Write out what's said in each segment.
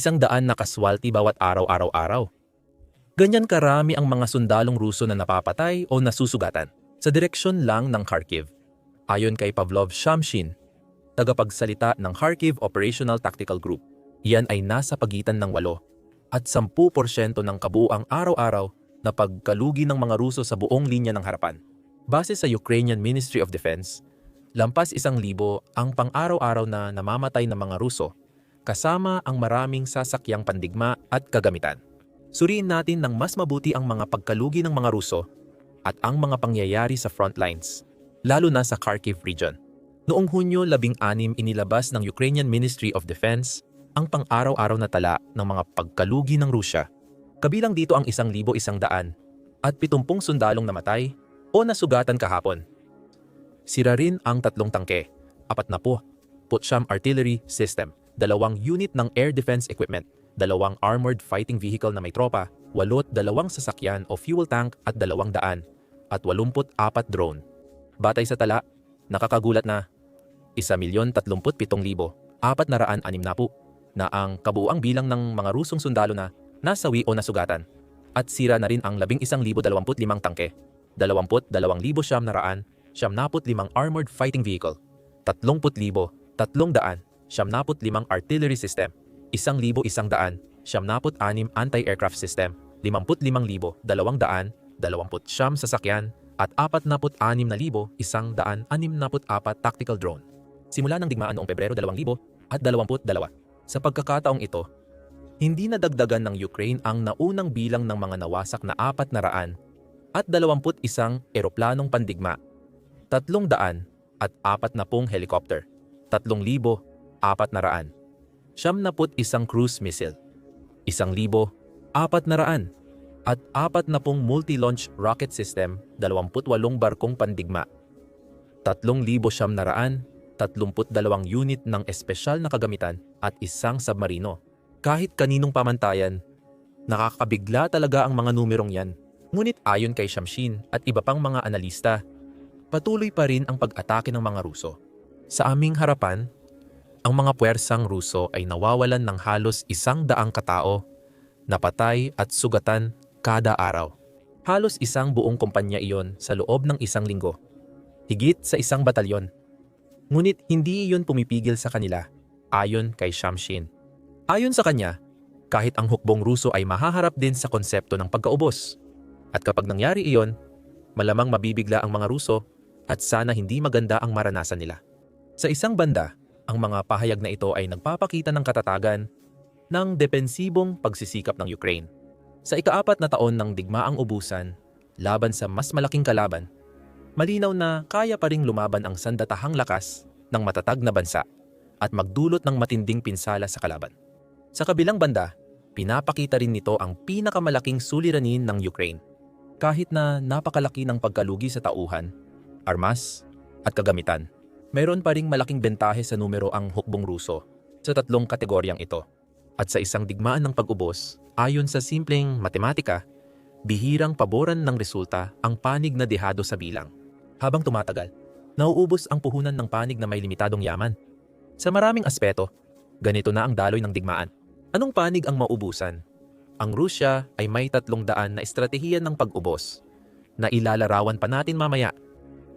Isang daan na kaswalti bawat araw-araw-araw. Ganyan karami ang mga sundalong Ruso na napapatay o nasusugatan sa direksyon lang ng Kharkiv. Ayon kay Pavlov Shamshin, tagapagsalita ng Kharkiv Operational Tactical Group, iyan ay nasa pagitan ng 8 at 10% ng kabuuang araw-araw na pagkalugi ng mga Ruso sa buong linya ng harapan. Base sa Ukrainian Ministry of Defense, lampas isang libo ang pang-araw-araw na namamatay ng mga Ruso kasama ang maraming sasakyang pandigma at kagamitan. Suriin natin ng mas mabuti ang mga pagkalugi ng mga Ruso at ang mga pangyayari sa front lines, lalo na sa Kharkiv region. Noong Hunyo 16 inilabas ng Ukrainian Ministry of Defense ang pang-araw-araw na tala ng mga pagkalugi ng Rusya. Kabilang dito ang 1,100 at 70 sundalong namatay o nasugatan kahapon. Sira rin ang tatlong tangke, 40 Putsham Artillery System, dalawang unit ng air defense equipment, dalawang armored fighting vehicle na may tropa, walot dalawang sasakyan o fuel tank at dalawang daan, at 84 drone. Batay sa tala, nakakagulat na 1,037,460 na ang kabuuang bilang ng mga Rusong sundalo na nasawi o nasugatan at sira na rin ang 11,025 tangke, 22,000 siyam na raan, siyam naput limang armored fighting vehicle, 30,000, 300, siyam naput limang artillery system, 1,100, siyam naput anim anti-aircraft system, 55,000, 200, 20 siyam sasakyan, at 46,000, isang daan 64 tactical drone. Simula ng digmaan noong Pebrero 2000 at 22. Sa pagkakataong ito, hindi nadagdagan ng Ukraine ang naunang bilang ng mga nawasak na apat na raan at 21 eroplanong pandigma, 300 at 40 helicopter, 3,000 apat na raan, siyam naput isang cruise missile, isang libo, apat na raan, at apat na pong multi-launch rocket system, 28 barkong pandigma, tatlong libo siyam na raan, 32 unit ng espesyal na kagamitan at isang submarino. Kahit kaninong pamantayan, nakakabigla talaga ang mga numerong yan. Ngunit ayon kay Shamshin at iba pang mga analista, patuloy pa rin ang pag-atake ng mga Ruso. Sa aming harapan, ang mga puwersang Ruso ay nawawalan ng halos isang daang katao, napatay at sugatan kada araw. Halos isang buong kumpanya iyon sa loob ng isang linggo. Higit sa isang batalyon. Ngunit hindi iyon pumipigil sa kanila, ayon kay Shamshin. Ayon sa kanya, kahit ang hukbong Ruso ay mahaharap din sa konsepto ng pagkaubos. At kapag nangyari iyon, malamang mabibigla ang mga Ruso at sana hindi maganda ang maranasan nila. Sa isang banda, ang mga pahayag na ito ay nagpapakita ng katatagan ng depensibong pagsisikap ng Ukraine. Sa ikaapat na taon ng digmaang ubusan, laban sa mas malaking kalaban, malinaw na kaya pa ring lumaban ang sandatahang lakas ng matatag na bansa at magdulot ng matinding pinsala sa kalaban. Sa kabilang banda, pinapakita rin nito ang pinakamalaking suliranin ng Ukraine. Kahit na napakalaki ng pagkalugi sa tauhan, armas, at kagamitan, mayroon pa ring malaking bentahe sa numero ang hukbong Ruso sa tatlong kategoryang ito. At sa isang digmaan ng pag-ubos, ayon sa simpleng matematika, bihirang paboran ng resulta ang panig na dehado sa bilang. Habang tumatagal, nauubos ang puhunan ng panig na may limitadong yaman. Sa maraming aspeto, ganito na ang daloy ng digmaan. Anong panig ang maubusan? Ang Rusya ay may tatlong daan na estratehiya ng pag-ubos na ilalarawan pa natin mamaya.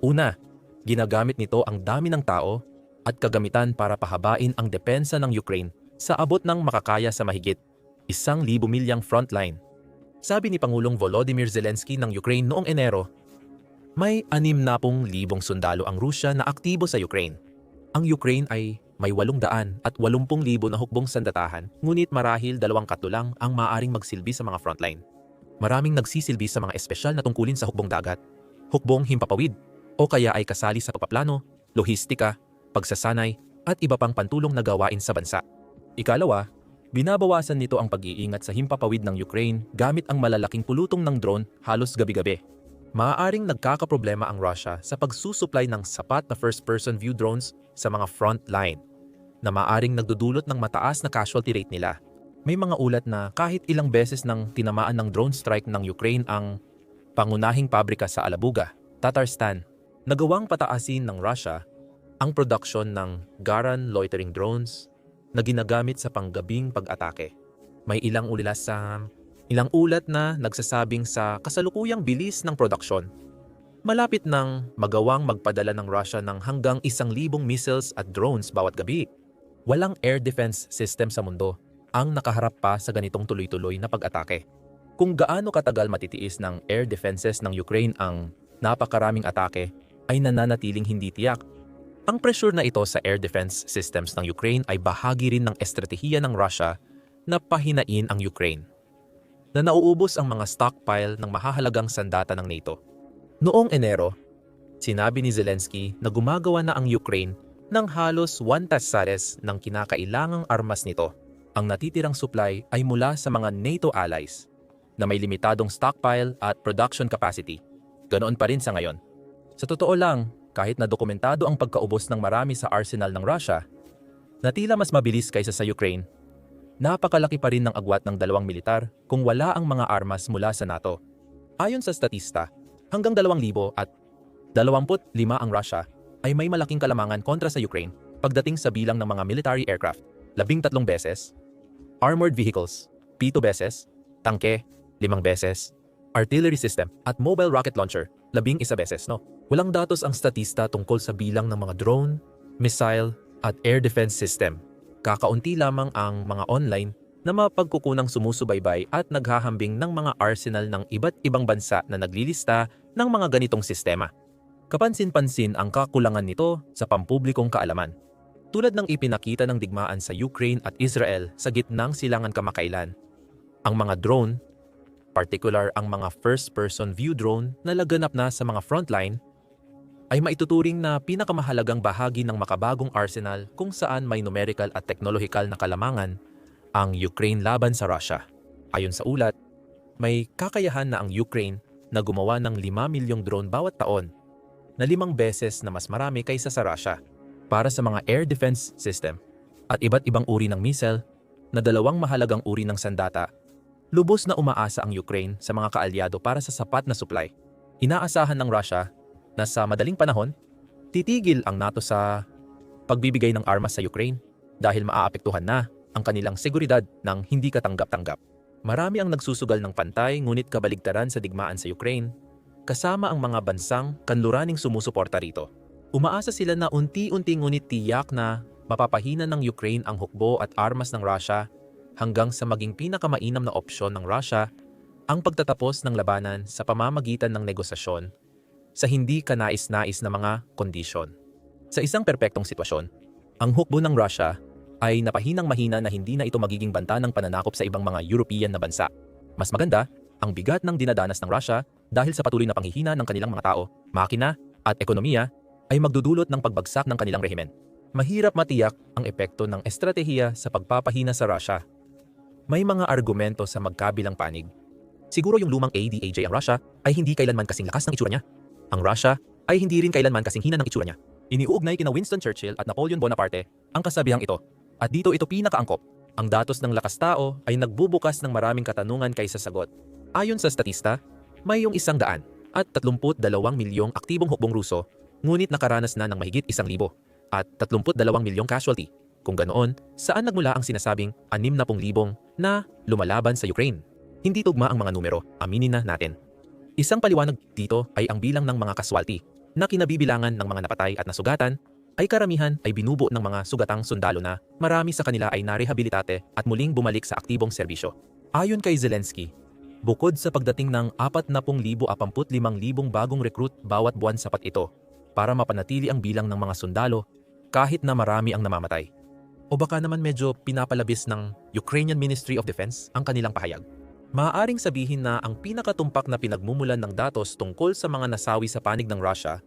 Una, ginagamit nito ang dami ng tao at kagamitan para pahabain ang depensa ng Ukraine sa abot ng makakaya sa mahigit isang libo milyang frontline. Sabi ni Pangulong Volodymyr Zelensky ng Ukraine noong Enero, may anim na pong libong sundalo ang Rusya na aktibo sa Ukraine. Ang Ukraine ay may walong daan at walumpung libo na hukbong sandatahan, ngunit marahil dalawang katulang ang maaring magsilbi sa mga frontline. Maraming nagsisilbi sa mga espesyal na tungkulin sa hukbong dagat, hukbong himpapawid, o kaya ay kasali sa pagpaplano, lohistika, pagsasanay, at iba pang pantulong na gawain sa bansa. Ikalawa, binabawasan nito ang pag-iingat sa himpapawid ng Ukraine gamit ang malalaking pulutong ng drone halos gabi-gabi. Maaaring nagkakaproblema ang Russia sa pagsusupply ng sapat na first-person view drones sa mga front line na maaring nagdudulot ng mataas na casualty rate nila. May mga ulat na kahit ilang beses nang tinamaan ng drone strike ng Ukraine ang pangunahing pabrika sa Alabuga, Tatarstan, nagawang pataasin ng Russia ang production ng Garan loitering drones na ginagamit sa panggabing pag-atake. May ilang ulat sa ilang ulat na nagsasabing sa kasalukuyang bilis ng produksyon. Malapit nang magawang magpadala ng Russia ng hanggang isang libong missiles at drones bawat gabi. Walang air defense system sa mundo ang nakaharap pa sa ganitong tuloy-tuloy na pag-atake. Kung gaano katagal matitiis ng air defenses ng Ukraine ang napakaraming atake ay nananatiling hindi tiyak. Ang pressure na ito sa air defense systems ng Ukraine ay bahagi rin ng estratehiya ng Russia na pahinain ang Ukraine na nauubos ang mga stockpile ng mahahalagang sandata ng NATO. Noong Enero, sinabi ni Zelensky na gumagawa na ang Ukraine ng halos 1 tasares ng kinakailangang armas nito. Ang natitirang supply ay mula sa mga NATO allies na may limitadong stockpile at production capacity. Ganoon pa rin sa ngayon. Sa totoo lang, kahit na dokumentado ang pagkaubos ng marami sa arsenal ng Russia, na tila mas mabilis kaysa sa Ukraine, napakalaki pa rin ng agwat ng dalawang militar kung wala ang mga armas mula sa NATO. Ayon sa statista, hanggang 2,000 at 25 ang Russia ay may malaking kalamangan kontra sa Ukraine pagdating sa bilang ng mga military aircraft, 13 beses, armored vehicles, 7 beses, tangke, 5 beses, artillery system at mobile rocket launcher, 11 beses, no? Walang datos ang statista tungkol sa bilang ng mga drone, missile at air defense system. Kakaunti lamang ang mga online na mapagkukunang sumusubaybay at naghahambing ng mga arsenal ng iba't ibang bansa na naglilista ng mga ganitong sistema. Kapansin-pansin ang kakulangan nito sa pampublikong kaalaman. Tulad ng ipinakita ng digmaan sa Ukraine at Israel sa gitnang silangan kamakailan. Ang mga drone, particular ang mga first-person view drone na laganap na sa mga frontline, ay maituturing na pinakamahalagang bahagi ng makabagong arsenal kung saan may numerical at technological na kalamangan ang Ukraine laban sa Russia. Ayon sa ulat, may kakayahan na ang Ukraine na gumawa ng 5 milyong drone bawat taon na limang beses na mas marami kaysa sa Russia para sa mga air defense system at iba't ibang uri ng missile na dalawang mahalagang uri ng sandata. Lubos na umaasa ang Ukraine sa mga kaalyado para sa sapat na supply. Inaasahan ng Russia na sa madaling panahon, titigil ang NATO sa pagbibigay ng armas sa Ukraine dahil maaapektuhan na ang kanilang seguridad ng hindi katanggap-tanggap. Marami ang nagsusugal ng pantay ngunit kabaligtaran sa digmaan sa Ukraine, kasama ang mga bansang kanluraning sumusuporta rito. Umaasa sila na unti-unti ngunit tiyak na mapapahina ng Ukraine ang hukbo at armas ng Russia hanggang sa maging pinakamainam na opsyon ng Russia ang pagtatapos ng labanan sa pamamagitan ng negosasyon sa hindi kanais-nais na mga kondisyon. Sa isang perpektong sitwasyon, ang hukbo ng Russia ay napahinang mahina na hindi na ito magiging banta ng pananakop sa ibang mga European na bansa. Mas maganda, ang bigat ng dinadanas ng Russia dahil sa patuloy na panghihina ng kanilang mga tao, makina at ekonomiya ay magdudulot ng pagbagsak ng kanilang rehimen. Mahirap matiyak ang epekto ng estratehiya sa pagpapahina sa Russia. May mga argumento sa magkabilang panig. Siguro yung lumang ADAJ ang Russia ay hindi kailanman kasing lakas ng itsura niya. Ang Russia ay hindi rin kailanman kasing hina ng itsura niya. Iniuugnay kina Winston Churchill at Napoleon Bonaparte ang kasabihang ito. At dito ito pinakaangkop. Ang datos ng lakas tao ay nagbubukas ng maraming katanungan kaysa sagot. Ayon sa statista, may yung isang daan at 32 milyong aktibong hukbong Ruso ngunit nakaranas na ng mahigit isang libo at 32 milyong casualty. Kung ganoon, saan nagmula ang sinasabing 60 libong na lumalaban sa Ukraine? Hindi tugma ang mga numero, aminin na natin. Isang paliwanag dito ay ang bilang ng mga casualty na kinabibilangan ng mga napatay at nasugatan ay karamihan ay binubo ng mga sugatang sundalo na marami sa kanila ay narehabilitate at muling bumalik sa aktibong serbisyo. Ayon kay Zelensky, bukod sa pagdating ng 40,000-45,000 bagong recruit bawat buwan sapat ito para mapanatili ang bilang ng mga sundalo kahit na marami ang namamatay. O baka naman medyo pinapalabis ng Ukrainian Ministry of Defense ang kanilang pahayag. Maaaring sabihin na ang pinakatumpak na pinagmumulan ng datos tungkol sa mga nasawi sa panig ng Russia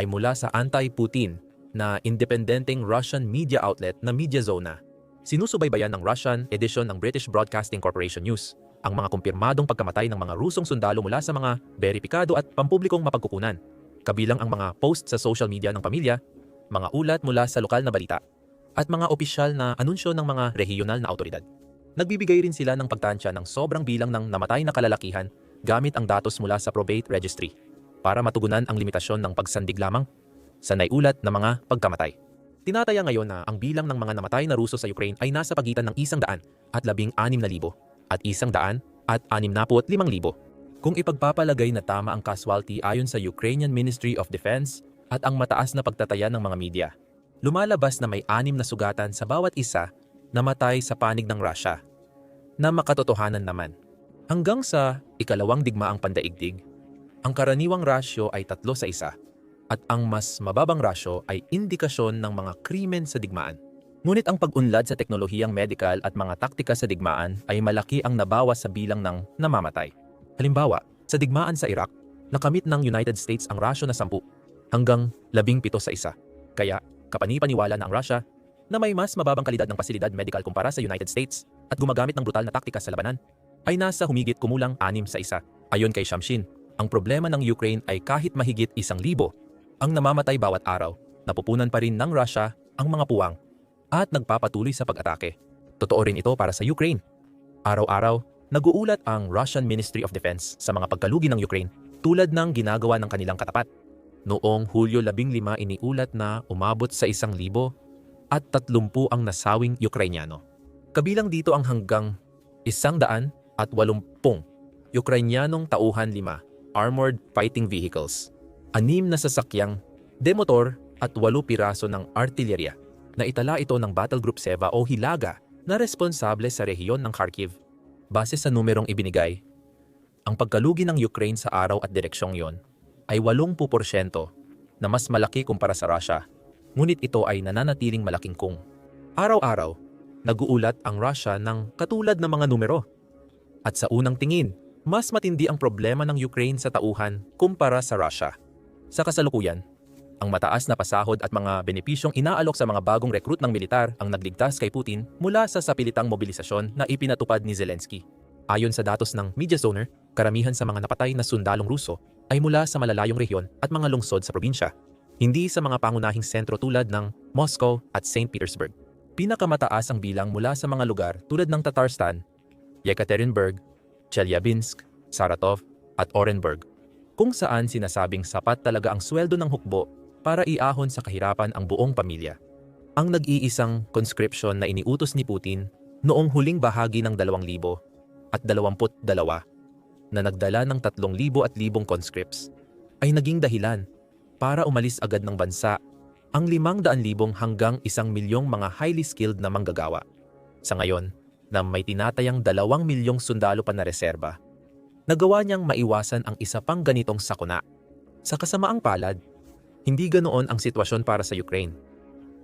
ay mula sa anti-Putin na independenteng Russian media outlet na Mediazona. Sinusubaybayan ng Russian edition ng British Broadcasting Corporation News ang mga kumpirmadong pagkamatay ng mga Rusong sundalo mula sa mga beripikado at pampublikong mapagkukunan kabilang ang mga post sa social media ng pamilya, mga ulat mula sa lokal na balita, at mga opisyal na anunsyo ng mga rehiyonal na autoridad. Nagbibigay rin sila ng pagtansya ng sobrang bilang ng namatay na kalalakihan gamit ang datos mula sa probate registry para matugunan ang limitasyon ng pagsandig lamang sa naiulat na mga pagkamatay. Tinataya ngayon na ang bilang ng mga namatay na Ruso sa Ukraine ay nasa pagitan ng isang daan at labing anim na libo at isang daan at anim na limang libo. Kung ipagpapalagay na tama ang casualty ayon sa Ukrainian Ministry of Defense at ang mataas na pagtataya ng mga media, lumalabas na may anim na sugatan sa bawat isa na matay sa panig ng Russia. Na makatotohanan naman, hanggang sa ikalawang digmaang pandaigdig, ang karaniwang rasyo ay tatlo sa isa at ang mas mababang rasyo ay indikasyon ng mga krimen sa digmaan. Ngunit ang pag-unlad sa teknolohiyang medical at mga taktika sa digmaan ay malaki ang nabawas sa bilang ng namamatay. Halimbawa, sa digmaan sa Iraq, nakamit ng United States ang rasyo na 10 hanggang 17 sa isa. Kaya, kapani-paniwala na ang Russia na may mas mababang kalidad ng pasilidad medical kumpara sa United States at gumagamit ng brutal na taktika sa labanan, ay nasa humigit kumulang 6 sa isa. Ayon kay Shamshin, ang problema ng Ukraine ay kahit mahigit isang libo ang namamatay bawat araw, napupunan pa rin ng Russia ang mga puwang at nagpapatuloy sa pag-atake. Totoo rin ito para sa Ukraine. Araw-araw, naguulat ang Russian Ministry of Defense sa mga pagkalugi ng Ukraine tulad ng ginagawa ng kanilang katapat. Noong Hulyo 15 iniulat na umabot sa isang libo at tatlumpu ang nasawing Ukrainyano. Kabilang dito ang hanggang isang daan at walumpung Ukrainyanong tauhan lima armored fighting vehicles anim na sasakyang demotor at walo piraso ng artillerya na itala ito ng Battle Group Seva o Hilaga na responsable sa rehiyon ng Kharkiv. Base sa numerong ibinigay, ang pagkalugi ng Ukraine sa araw at direksyong yon ay 80% na mas malaki kumpara sa Russia, ngunit ito ay nananatiling malaking kung. Araw-araw, naguulat ang Russia ng katulad ng mga numero. At sa unang tingin, mas matindi ang problema ng Ukraine sa tauhan kumpara sa Russia. Sa kasalukuyan, ang mataas na pasahod at mga benepisyong inaalok sa mga bagong recruit ng militar ang nagligtas kay Putin mula sa sapilitang mobilisasyon na ipinatupad ni Zelensky. Ayon sa datos ng Media Zoner, karamihan sa mga napatay na sundalong Ruso ay mula sa malalayong rehiyon at mga lungsod sa probinsya, hindi sa mga pangunahing sentro tulad ng Moscow at St. Petersburg. Pinakamataas ang bilang mula sa mga lugar tulad ng Tatarstan, Yekaterinburg, Chelyabinsk, Saratov at Orenburg kung saan sinasabing sapat talaga ang sweldo ng hukbo para iahon sa kahirapan ang buong pamilya. Ang nag-iisang conscription na iniutos ni Putin noong huling bahagi ng 2000 at 22 na nagdala ng 3,000 at libong conscripts ay naging dahilan para umalis agad ng bansa ang 500,000 hanggang 1 milyong mga highly skilled na manggagawa. Sa ngayon, na may tinatayang 2 milyong sundalo pa na reserba, nagawa niyang maiwasan ang isa pang ganitong sakuna. Sa kasamaang palad, hindi ganoon ang sitwasyon para sa Ukraine.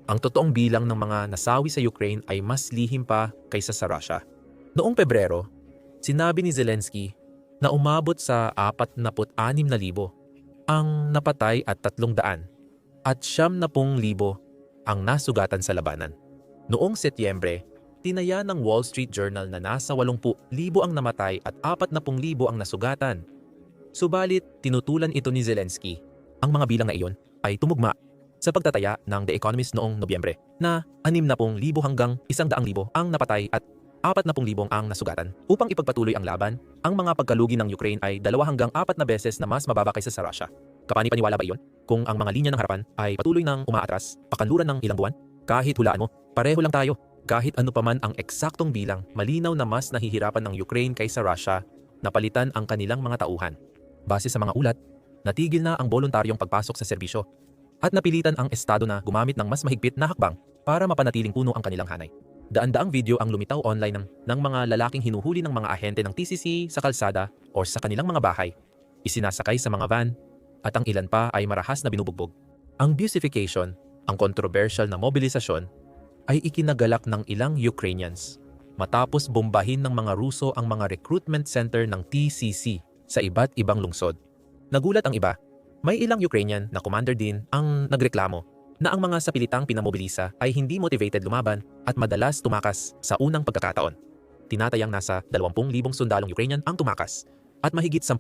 Ang totoong bilang ng mga nasawi sa Ukraine ay mas lihim pa kaysa sa Russia. Noong Pebrero, sinabi ni Zelensky na umabot sa 46,000 ang napatay at 300 at 70,000 ang nasugatan sa labanan. Noong Setyembre, tinaya ng Wall Street Journal na nasa 80,000 ang namatay at 40,000 ang nasugatan. Subalit, tinutulan ito ni Zelensky. Ang mga bilang na iyon ay tumugma sa pagtataya ng The Economist noong Nobyembre na 60,000 hanggang 100,000 ang napatay at 40,000 ang nasugatan. Upang ipagpatuloy ang laban, ang mga pagkalugi ng Ukraine ay dalawa hanggang apat na beses na mas mababa kaysa sa Russia. Kapani-paniwala ba iyon? Kung ang mga linya ng harapan ay patuloy nang umaatras, pakanluran ng ilang buwan, kahit hulaan mo, pareho lang tayo kahit ano paman ang eksaktong bilang, malinaw na mas nahihirapan ng Ukraine kaysa Russia na palitan ang kanilang mga tauhan. Base sa mga ulat, natigil na ang voluntaryong pagpasok sa serbisyo at napilitan ang estado na gumamit ng mas mahigpit na hakbang para mapanatiling puno ang kanilang hanay. Daan-daang video ang lumitaw online ng, ng mga lalaking hinuhuli ng mga ahente ng TCC sa kalsada o sa kanilang mga bahay, isinasakay sa mga van, at ang ilan pa ay marahas na binubugbog. Ang busification, ang kontrobersyal na mobilisasyon ay ikinagalak ng ilang Ukrainians matapos bombahin ng mga Ruso ang mga recruitment center ng TCC sa iba't ibang lungsod. Nagulat ang iba, may ilang Ukrainian na commander din ang nagreklamo na ang mga sapilitang pinamobilisa ay hindi motivated lumaban at madalas tumakas sa unang pagkakataon. Tinatayang nasa 20,000 sundalong Ukrainian ang tumakas at mahigit 10,000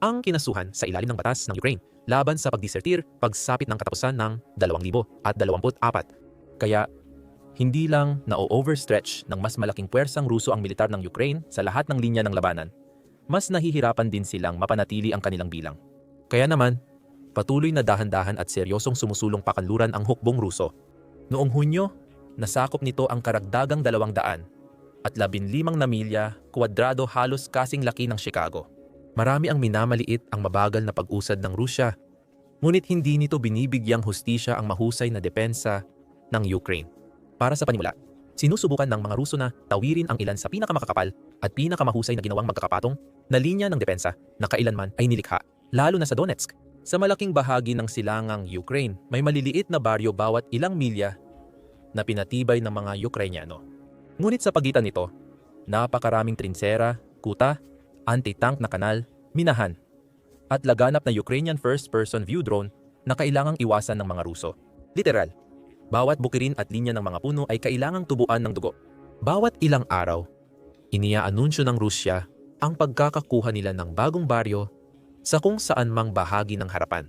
ang kinasuhan sa ilalim ng batas ng Ukraine laban sa pagdisertir pagsapit ng katapusan ng 2,000 at 24. Kaya hindi lang na-overstretch ng mas malaking puwersang Ruso ang militar ng Ukraine sa lahat ng linya ng labanan, mas nahihirapan din silang mapanatili ang kanilang bilang. Kaya naman, patuloy na dahan-dahan at seryosong sumusulong pakanluran ang hukbong Ruso. Noong Hunyo, nasakop nito ang karagdagang dalawang daan at labinlimang na milya, kwadrado halos kasing laki ng Chicago. Marami ang minamaliit ang mabagal na pag-usad ng Rusya, ngunit hindi nito binibigyang hustisya ang mahusay na depensa ng Ukraine. Para sa panimula, sinusubukan ng mga Ruso na tawirin ang ilan sa pinakamakakapal at pinakamahusay na ginawang magkakapatong na linya ng depensa na kailanman ay nilikha, lalo na sa Donetsk. Sa malaking bahagi ng silangang Ukraine, may maliliit na baryo bawat ilang milya na pinatibay ng mga Ukrainyano. Ngunit sa pagitan nito, napakaraming trinsera, kuta, anti-tank na kanal, minahan, at laganap na Ukrainian first-person view drone na kailangang iwasan ng mga Ruso. Literal, bawat bukirin at linya ng mga puno ay kailangang tubuan ng dugo. Bawat ilang araw, iniaanunsyo ng Rusya ang pagkakakuha nila ng bagong baryo sa kung saan mang bahagi ng harapan.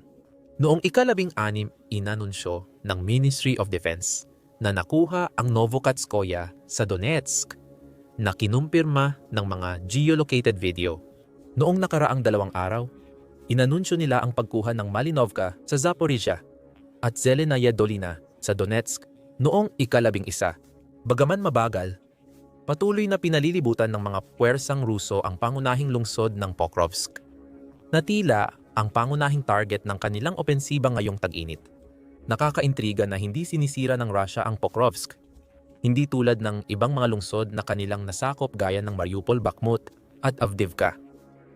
Noong ikalabing anim, inanunsyo ng Ministry of Defense na nakuha ang Novokatskoya sa Donetsk na kinumpirma ng mga geolocated video. Noong nakaraang dalawang araw, inanunsyo nila ang pagkuha ng Malinovka sa Zaporizhia at Zelenaya Dolina sa Donetsk noong ikalabing isa. Bagaman mabagal, patuloy na pinalilibutan ng mga puwersang Ruso ang pangunahing lungsod ng Pokrovsk. Natila ang pangunahing target ng kanilang opensiba ngayong tag-init. Nakakaintriga na hindi sinisira ng Russia ang Pokrovsk. Hindi tulad ng ibang mga lungsod na kanilang nasakop gaya ng Mariupol, Bakhmut at Avdivka.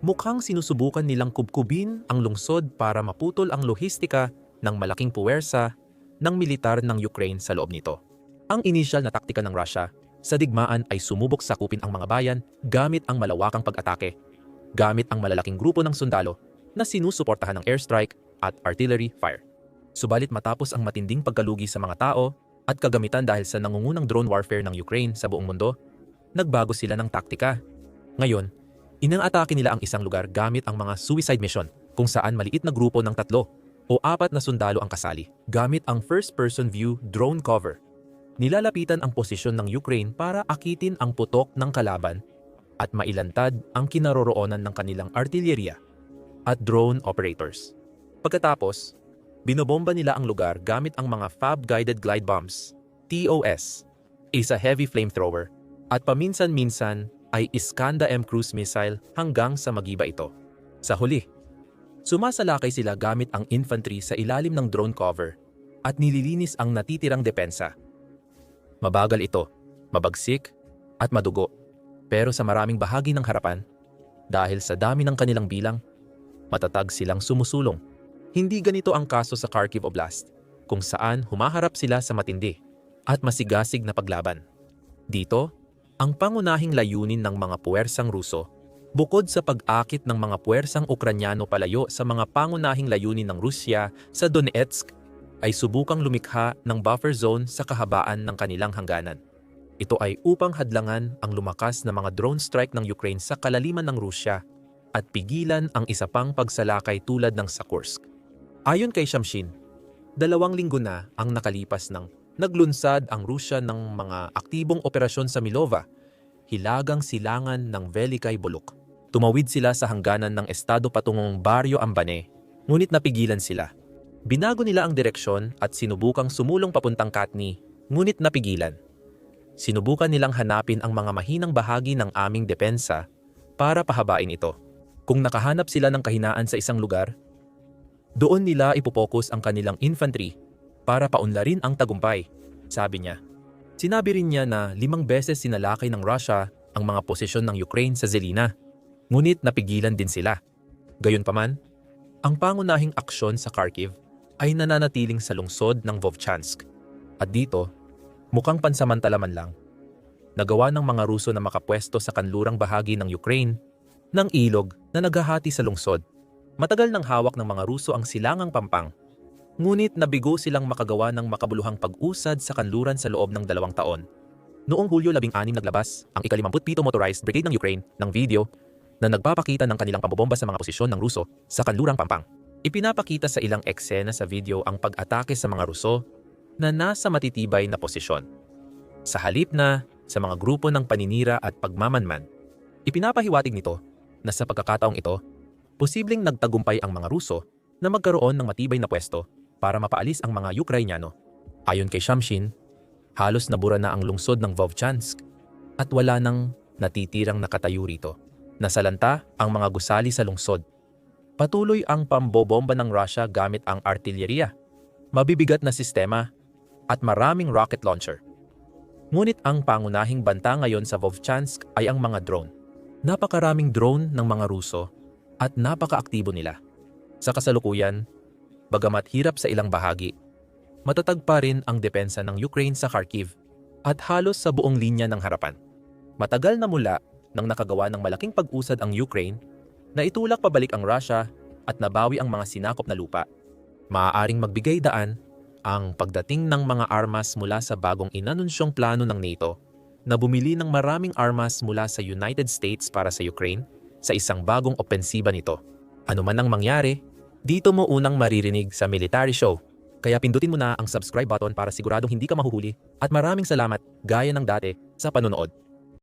Mukhang sinusubukan nilang kubkubin ang lungsod para maputol ang lohistika ng malaking puwersa ng militar ng Ukraine sa loob nito. Ang inisyal na taktika ng Russia sa digmaan ay sumubok sakupin ang mga bayan gamit ang malawakang pag-atake, gamit ang malalaking grupo ng sundalo na sinusuportahan ng airstrike at artillery fire. Subalit matapos ang matinding pagkalugi sa mga tao at kagamitan dahil sa nangungunang drone warfare ng Ukraine sa buong mundo, nagbago sila ng taktika. Ngayon, inang-atake nila ang isang lugar gamit ang mga suicide mission kung saan maliit na grupo ng tatlo o apat na sundalo ang kasali gamit ang first-person view drone cover. Nilalapitan ang posisyon ng Ukraine para akitin ang putok ng kalaban at mailantad ang kinaroroonan ng kanilang artilleriya at drone operators. Pagkatapos, Binobomba nila ang lugar gamit ang mga Fab-Guided Glide Bombs, TOS, isa heavy flamethrower, at paminsan-minsan ay Iskanda M cruise missile hanggang sa magiba ito. Sa huli, sumasalakay sila gamit ang infantry sa ilalim ng drone cover at nililinis ang natitirang depensa. Mabagal ito, mabagsik, at madugo. Pero sa maraming bahagi ng harapan, dahil sa dami ng kanilang bilang, matatag silang sumusulong. Hindi ganito ang kaso sa Kharkiv Oblast, kung saan humaharap sila sa matindi at masigasig na paglaban. Dito, ang pangunahing layunin ng mga puwersang Ruso, bukod sa pag-akit ng mga puwersang Ukranyano palayo sa mga pangunahing layunin ng Rusya sa Donetsk, ay subukang lumikha ng buffer zone sa kahabaan ng kanilang hangganan. Ito ay upang hadlangan ang lumakas na mga drone strike ng Ukraine sa kalaliman ng Rusya at pigilan ang isa pang pagsalakay tulad ng sa Kursk. Ayon kay Shamshin, dalawang linggo na ang nakalipas ng naglunsad ang Rusya ng mga aktibong operasyon sa Milova, hilagang silangan ng Velikay Buluk. Tumawid sila sa hangganan ng estado patungong Baryo Ambane, ngunit napigilan sila. Binago nila ang direksyon at sinubukang sumulong papuntang Katni, ngunit napigilan. Sinubukan nilang hanapin ang mga mahinang bahagi ng aming depensa para pahabain ito. Kung nakahanap sila ng kahinaan sa isang lugar, doon nila ipopokus ang kanilang infantry para paunlarin ang tagumpay, sabi niya. Sinabi rin niya na limang beses sinalakay ng Russia ang mga posisyon ng Ukraine sa Zelina, ngunit napigilan din sila. Gayunpaman, ang pangunahing aksyon sa Kharkiv ay nananatiling sa lungsod ng Vovchansk. At dito, mukhang pansamantala man lang, nagawa ng mga Ruso na makapwesto sa kanlurang bahagi ng Ukraine ng ilog na naghahati sa lungsod Matagal nang hawak ng mga Ruso ang silangang pampang, ngunit nabigo silang makagawa ng makabuluhang pag-usad sa kanluran sa loob ng dalawang taon. Noong Hulyo 16 naglabas ang ika-57 Motorized Brigade ng Ukraine ng video na nagpapakita ng kanilang pambobomba sa mga posisyon ng Ruso sa kanlurang pampang. Ipinapakita sa ilang eksena sa video ang pag-atake sa mga Ruso na nasa matitibay na posisyon. Sa halip na sa mga grupo ng paninira at pagmamanman, ipinapahiwatig nito na sa pagkakataong ito posibleng nagtagumpay ang mga Ruso na magkaroon ng matibay na pwesto para mapaalis ang mga Ukrainyano. Ayon kay Shamshin, halos nabura na ang lungsod ng Vovchansk at wala nang natitirang nakatayo rito. Nasalanta ang mga gusali sa lungsod. Patuloy ang pambobomba ng Russia gamit ang artilyeriya, mabibigat na sistema, at maraming rocket launcher. Ngunit ang pangunahing banta ngayon sa Vovchansk ay ang mga drone. Napakaraming drone ng mga Ruso at napakaaktibo nila. Sa kasalukuyan, bagamat hirap sa ilang bahagi, matatag pa rin ang depensa ng Ukraine sa Kharkiv at halos sa buong linya ng harapan. Matagal na mula nang nakagawa ng malaking pag-usad ang Ukraine na itulak pabalik ang Russia at nabawi ang mga sinakop na lupa. Maaaring magbigay daan ang pagdating ng mga armas mula sa bagong inanunsyong plano ng NATO na bumili ng maraming armas mula sa United States para sa Ukraine sa isang bagong opensiba nito. Ano man ang mangyari, dito mo unang maririnig sa Military Show. Kaya pindutin mo na ang subscribe button para siguradong hindi ka mahuhuli at maraming salamat gaya ng dati sa panonood.